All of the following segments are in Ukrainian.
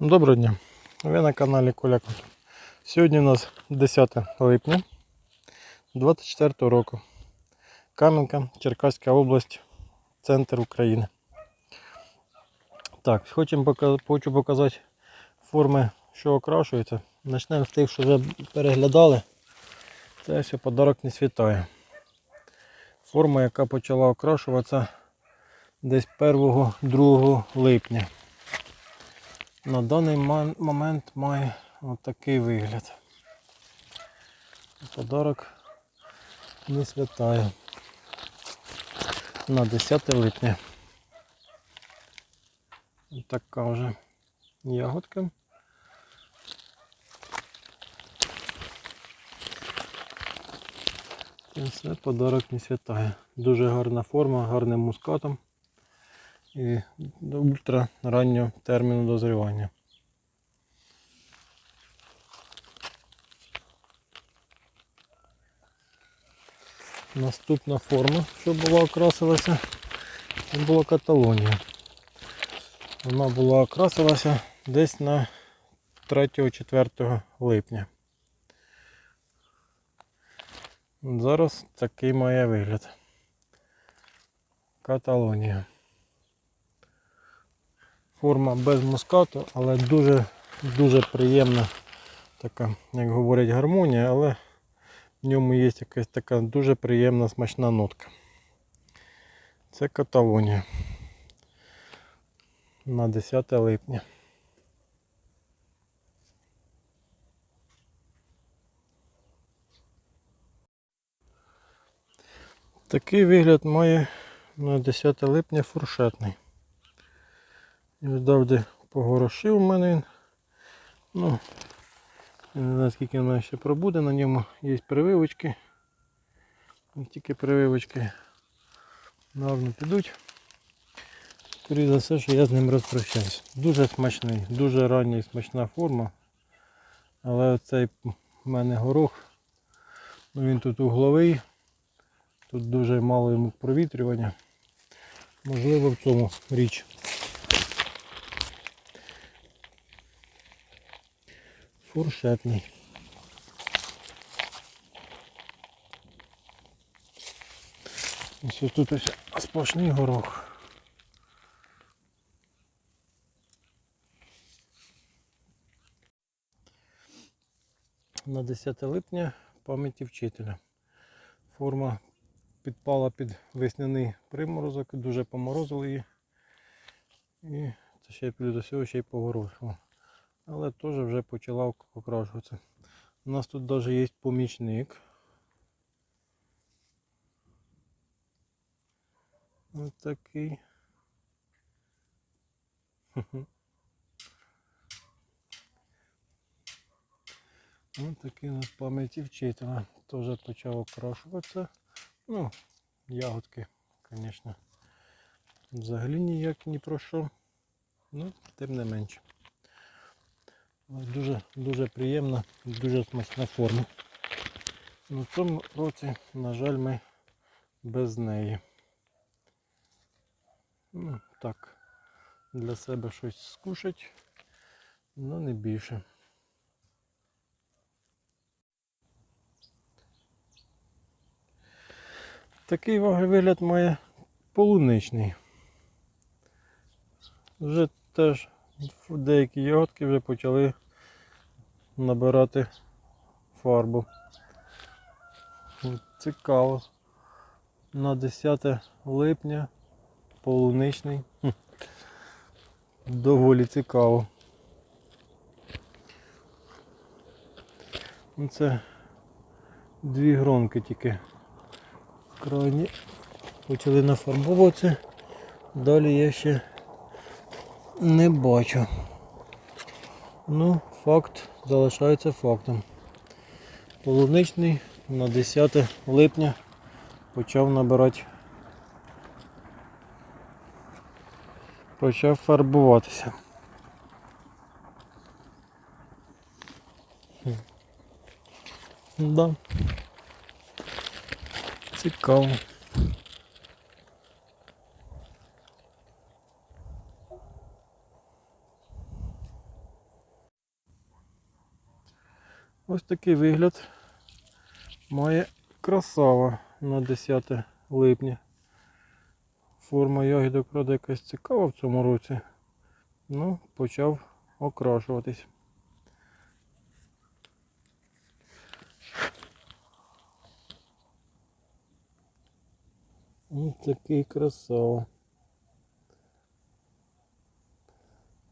Доброго дня! Ви на каналі Коля Кот. Сьогодні у нас 10 липня 24 року. Кам'янка, Черкаська область, центр України. Так, хочу показати форми, що окрашуються. Почнемо з тих, що вже переглядали. Це все подарок не світає. Форма, яка почала окрашуватися десь 1-2 липня на даний момент має отакий вигляд. Подарок не святає. На 10 липня. Така вже ягодка. Це все подарок не святає. Дуже гарна форма, гарним мускатом і до ультра раннього терміну дозрівання. Наступна форма, що була окрасилася, це була Каталонія. Вона була окрасилася десь на 3-4 липня. Зараз такий має вигляд. Каталонія. Форма без мускату, але дуже дуже приємна така, як говорять, гармонія, але в ньому є якась така дуже приємна смачна нотка. Це Каталонія на 10 липня. Такий вигляд має на 10 липня фуршетний. Він завжди погорошив мене. він. Ну, не знаю скільки вона ще пробуде, на ньому є прививочки. Ось тільки прививочки гарно підуть. Скоріше за все, що я з ним розпрощаюсь. Дуже смачний, дуже ранній смачна форма. Але оцей в мене горох, ну він тут угловий, тут дуже мало йому провітрювання. Можливо в цьому річ. Фуршетний. Ось тут ось сплошний горох. На 10 липня пам'яті вчителя. Форма підпала під весняний приморозок, дуже поморозили її. І це ще плюс до всього ще й погорошило але теж вже почала окрашуватися. У нас тут навіть є помічник. Ось такий. Ось такий у нас пам'яті вчителя. Теж почав окрашуватися. Ну, ягодки, звісно, взагалі ніяк ні про що. Ну, тим не менше. Дуже дуже приємна, дуже смачна форма. Ну, в цьому році, на жаль, ми без неї. Ну, так, для себе щось скушать, але не більше. Такий вигляд має полуничний. Вже теж деякі ягодки вже почали набирати фарбу. Цікаво. На 10 липня полуничний. Доволі цікаво. Це дві гронки тільки крайні почали нафарбовуватися. Далі я ще не бачу. Ну, факт залишається фактом. Полуничний на 10 липня почав набирати. Почав фарбуватися. Да. Цікаво. Ось такий вигляд має красава на 10 липня. Форма ягідок правда якась цікава в цьому році. Ну, почав окрашуватись. Ось такий красава.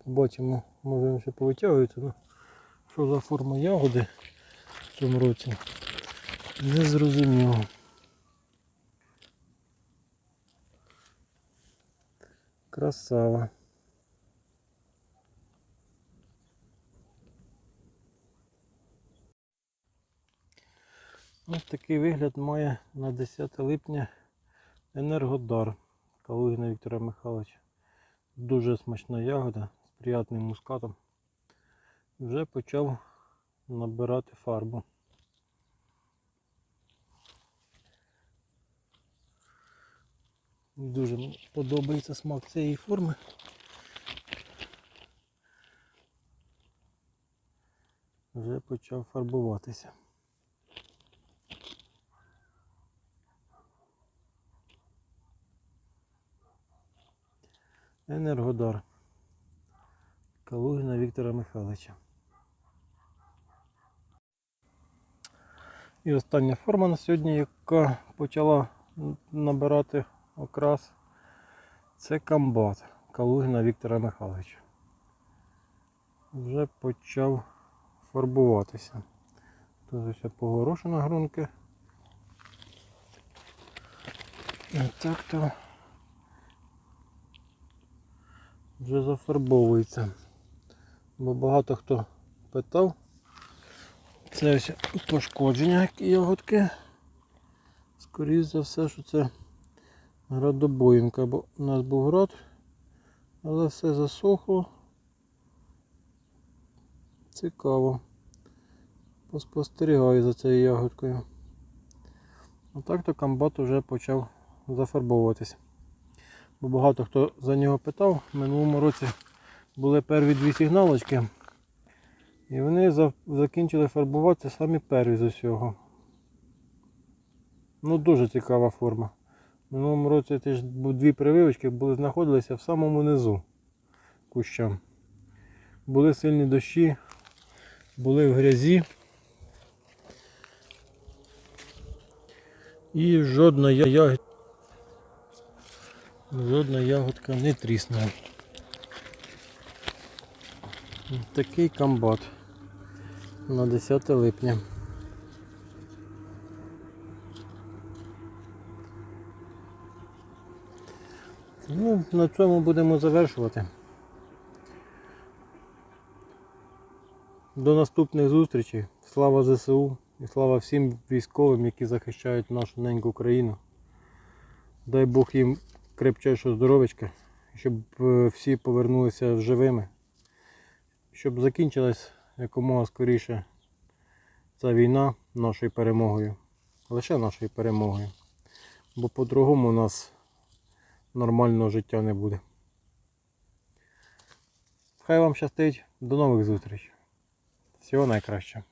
Побачимо, може він ще повитягується, ну що за форма ягоди в цьому році. Не зрозуміло. Красава. Ось такий вигляд має на 10 липня Енергодар Калугіна Віктора Михайловича. Дуже смачна ягода з приятним мускатом. Вже почав набирати фарбу. Дуже подобається смак цієї форми. Вже почав фарбуватися. Енергодар. Калугіна Віктора Михайловича. І остання форма на сьогодні, яка почала набирати окрас, це комбат Калугіна Віктора Михайловича. Вже почав фарбуватися. Тут ось погорошена грунки. І так то вже зафарбовується. Бо багато хто питав. Це пошкодження ягодки. Скоріше за все, що це градобоїнка, бо у нас був град, але все засохло. Цікаво. Поспостерігаю за цією ягодкою. А так то комбат вже почав зафарбовуватися. Бо багато хто за нього питав. В минулому році були перві дві сигналочки. І вони закінчили фарбуватися самі перві з усього. Ну дуже цікава форма. Минулому році теж дві прививочки були, знаходилися в самому низу куща. Були сильні дощі, були в грязі. І жодна я- ягід... жодна ягодка не тріснула. Такий комбат на 10 липня. Ну, на цьому будемо завершувати. До наступних зустрічей. Слава ЗСУ і слава всім військовим, які захищають нашу неньку Україну. Дай Бог їм крепчайшого здоров'ячка, щоб е, всі повернулися живими щоб закінчилась якомога скоріше ця війна нашою перемогою. Лише нашою перемогою. Бо по-другому у нас нормального життя не буде. Хай вам щастить, до нових зустрічей. Всього найкращого.